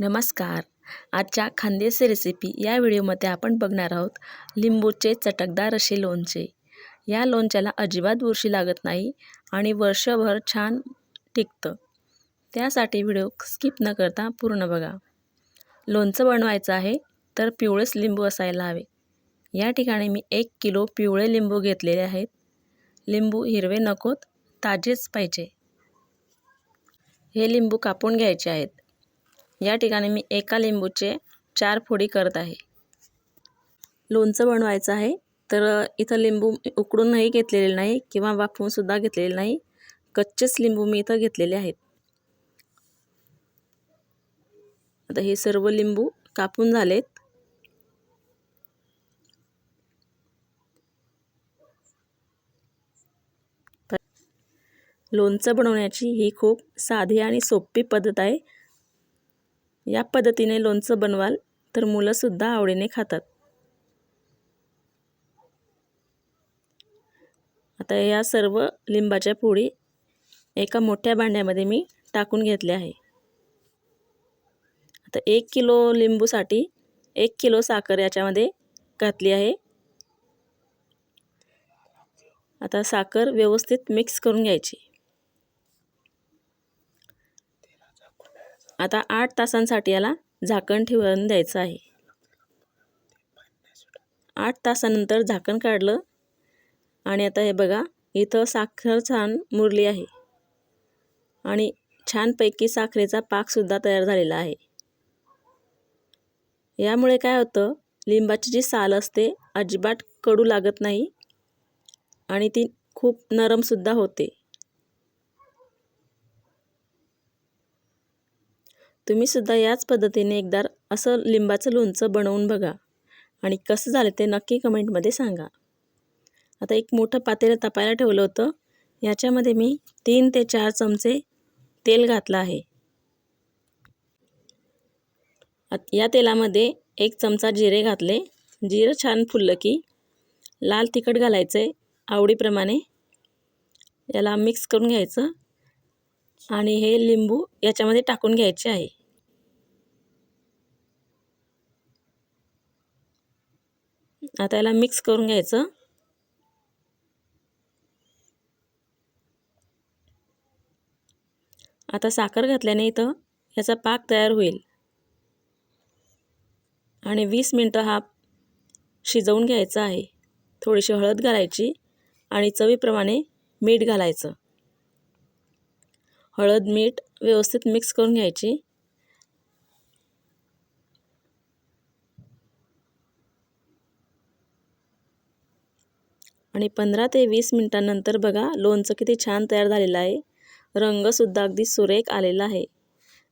नमस्कार. आजच्या खानदेशी रेसिपी या व्हिडिओमध्ये आपण बघणार आहोत लिंबूचे चटकदार असे लोणचे. या लोणच्याला अजिबात बुरशी लागत नाही आणि वर्षभर छान टिकतं. त्यासाठी व्हिडिओ स्किप न करता पूर्ण बघा. लोणचं बनवायचं आहे तर पिवळेच लिंबू असायला हवे. या ठिकाणी मी एक किलो पिवळे लिंबू घेतलेले आहेत. लिंबू हिरवे नकोत ताजेच पाहिजे. हे लिंबू कापून घ्यायचे आहेत. या ठिकाणी मी एका लिंबूचे चार फोडी करत आहे. लोणचं बनवायचं आहे. तर इथं लिंबू उकडूनही घेतलेले नाही किंवा वाफवूनसुद्धा घेतलेले नाही. कच्चेच लिंबू मी इथं घेतलेले आहेत. आता हे सर्व लिंबू कापून झालेत. लोणचं बनवण्याची ही खूप साधी आणि सोपी पद्धत आहे. या पद्धतीने लोणचं बनवाल तर मुलंसुद्धा आवडीने खातात. आता या सर्व लिंबाच्या पोळी एका मोठ्या भांड्यामध्ये मी टाकून घेतल्या आहे. आता एक किलो लिंबूसाठी एक किलो साखर याच्यामध्ये घातली आहे. आता साखर व्यवस्थित मिक्स करून घ्यायची. आता आठ तासांसाठी याला झाकण ठेवून द्यायचं आहे. आठ तासानंतर झाकण काढलं आणि आता हे बघा इथं साखर छान मुरली आहे. आणि छानपैकी साखरेचा पाकसुद्धा तयार झालेला आहे. यामुळे काय होतं लिंबाची जी साल असते अजिबात कडू लागत नाही आणि ती खूप नरमसुद्धा होते. तुम्हीसुद्धा याच पद्धतीने एकदा असं लिंबाचं लोणचं बनवून बघा. आणि कसं झालं ते नक्की कमेंटमध्ये सांगा. आता एक मोठं पातेलं तापायला ठेवलं होतं. याच्यामध्ये मी तीन ते चार चमचे तेल घातलं आहे. या तेलामध्ये एक चमचा जिरे घातले. जिरं छान फुललं की लाल तिखट घालायचं आहे आवडीप्रमाणे. याला मिक्स करून घ्यायचं. आणि हे लिंबू याच्यामध्ये टाकून घ्यायचे आहे. आता याला मिक्स करून घ्यायचं. आता साखर घातल्याने इथं याचा पाक तयार होईल. आणि वीस मिनटं हा शिजवून घ्यायचा आहे. थोडीशी हळद घालायची आणि चवीप्रमाणे मीठ घालायचं. हळद मीठ व्यवस्थित मिक्स करून घ्यायची. आणि पंधरा ते वीस मिनटानंतर बघा लोणचं किती छान तयार झालेलं आहे. रंगसुद्धा अगदी सुरेख आलेला आहे.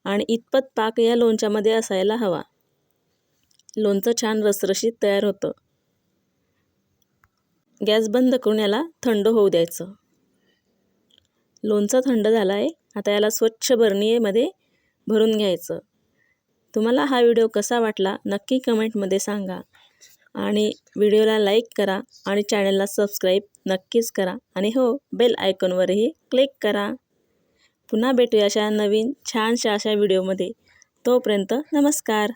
आणि इतपत पाक या लोणच्यामध्ये असायला हवा. लोणचं छान रसरशीत तयार होतं. गॅस बंद करून याला थंड होऊ द्यायचं. लोणचं थंड झालं आहे आता याला स्वच्छ बरणीमध्ये भरून घ्यायचं. तुम्हाला हा व्हिडिओ कसा वाटला नक्की कमेंटमध्ये सांगा. आणि व्हिडिओला लाईक करा आणि चॅनलला सबस्क्राईब नक्कीच करा. आणि हो बेल आयकॉनवरही क्लिक करा. पुन्हा भेटूया अशा नवीन छानशा अशा व्हिडिओमध्ये. तोपर्यंत नमस्कार.